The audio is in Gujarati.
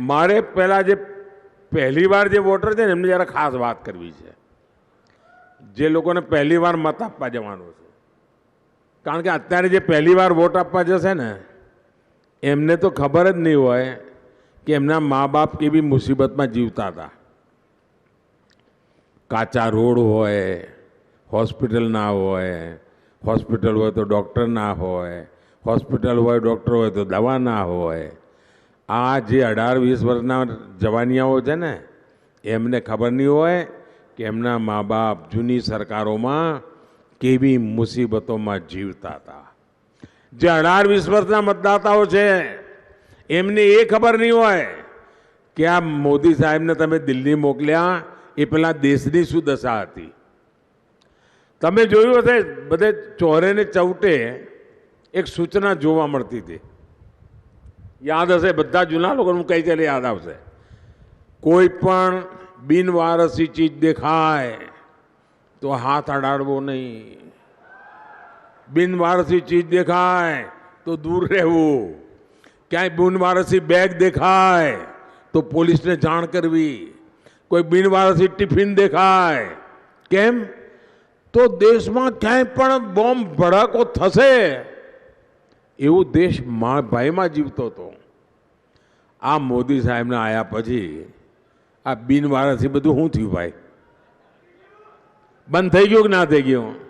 મારે પહેલાં જે પહેલી વાર જે વોટર છે ને, એમને જરા ખાસ વાત કરવી છે. જે લોકોને પહેલી વાર મત આપવા જવાનું છે. કારણ કે અત્યારે જે પહેલી વાર વોટ આપવા જશે ને, એમને તો ખબર જ નહીં હોય કે એમના મા બાપ કેવી મુસીબતમાં જીવતા હતા. કાચા રોડ હોય, હોસ્પિટલ ના હોય, હોસ્પિટલ હોય તો ડૉક્ટર ના હોય, હોસ્પિટલ હોય, ડૉક્ટર હોય તો દવા ના હોય આ જે અઢાર, વીસ વર્ષના જવાનિયાઓ છે ને, એમને ખબર નહીં હોય કે એમના મા બાપ જૂની સરકારોમાં કેવી મુસીબતોમાં જીવતા હતા. જે અઢાર, વીસ વર્ષના મતદાતાઓ છે, એમને એ ખબર નહીં હોય કે આ મોદી સાહેબને તમે દિલ્હી મોકલ્યા, એ પેલા દેશની શું દશા હતી. તમે જોયું હશે, બધે ચોરે ને ચૌટે એક સૂચના જોવા મળતી હતી. યાદ હશે બધા જૂના લોકોનું કઈ ચાલે યાદ આવશે કોઈ પણ બિનવારસી ચીજ દેખાય તો હાથ અડાડવો નહીં બિનવારસી ચીજ દેખાય તો દૂર રહેવું ક્યાંય બિનવારસી બેગ દેખાય તો પોલીસને જાણ કરવી કોઈ બિનવારસી ટિફિન દેખાય કેમ તો દેશમાં ક્યાંય પણ બોમ્બ ભડાકો થશે એવું દેશ ભયમાં જીવતો હતો. આ મોદી સાહેબને આવ્યા પછી આ બિનવારસી બધું શું થયું ભાઈ? બંધ થઈ ગયું કે ના થઈ ગયું?